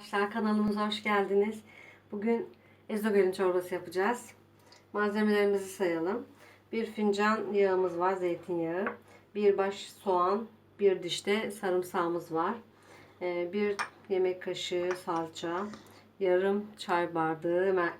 Arkadaşlar kanalımıza hoş geldiniz. Bugün ezogelin çorbası yapacağız. Malzemelerimizi sayalım. Bir fincan yağımız var, zeytinyağı. Bir baş soğan, bir dişte sarımsağımız var. Ee, Bir yemek kaşığı salça, yarım çay bardağı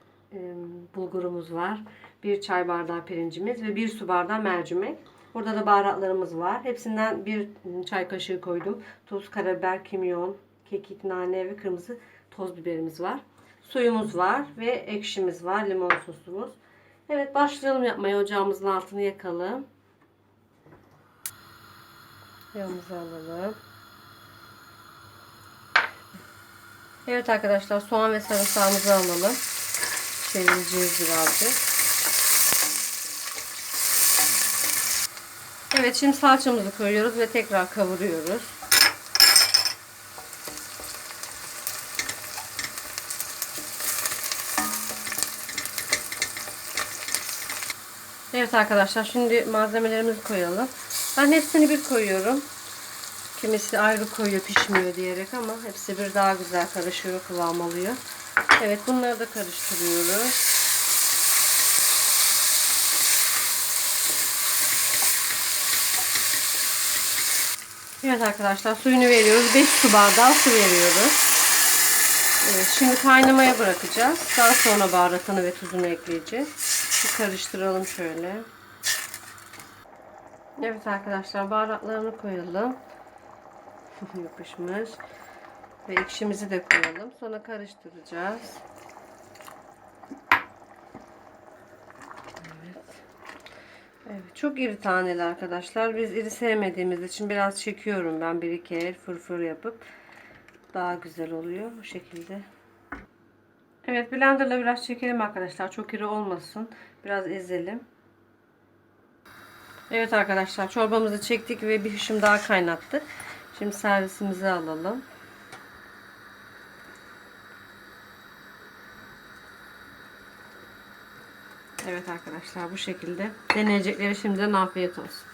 bulgurumuz var. Bir çay bardağı pirincimiz ve bir su bardağı mercimek. Burada da baharatlarımız var. Hepsinden bir çay kaşığı koydum. Tuz, karabiber, kimyon, kekik, nane ve kırmızı toz biberimiz var. Suyumuz var ve ekşimiz var, limon sosumuz. Evet başlayalım yapmaya. Ocağımızın altını yakalım. Yağımızı alalım. Evet arkadaşlar soğan ve sarımsağımızı alalım. Çevireceğiz birazcık. Evet şimdi salçamızı koyuyoruz ve tekrar kavuruyoruz. Evet arkadaşlar şimdi malzemelerimizi koyalım. Ben hepsini bir koyuyorum. Kimisi ayrı koyuyor pişmiyor diyerek ama hepsi bir daha güzel karışıyor kıvam alıyor. Evet bunları da karıştırıyoruz. Evet arkadaşlar suyunu veriyoruz. 5 su bardağı su veriyoruz. Evet, şimdi kaynamaya bırakacağız. Daha sonra baharatını ve tuzunu ekleyeceğiz. Bir karıştıralım şöyle. Evet arkadaşlar baharatlarını koyalım. Yapışmış. Ve ekşimizi de koyalım. Sonra karıştıracağız. Evet. Evet, çok iri taneli arkadaşlar. Biz iri sevmediğimiz için biraz çekiyorum ben bir iki el fırfır yapıp daha güzel oluyor bu şekilde. Evet blenderla biraz çekelim arkadaşlar. Çok iri olmasın. Biraz ezelim. Evet arkadaşlar çorbamızı çektik ve bir hışım daha kaynattık. Şimdi servisimizi alalım. Evet arkadaşlar bu şekilde deneyecekleri şimdiden afiyet olsun.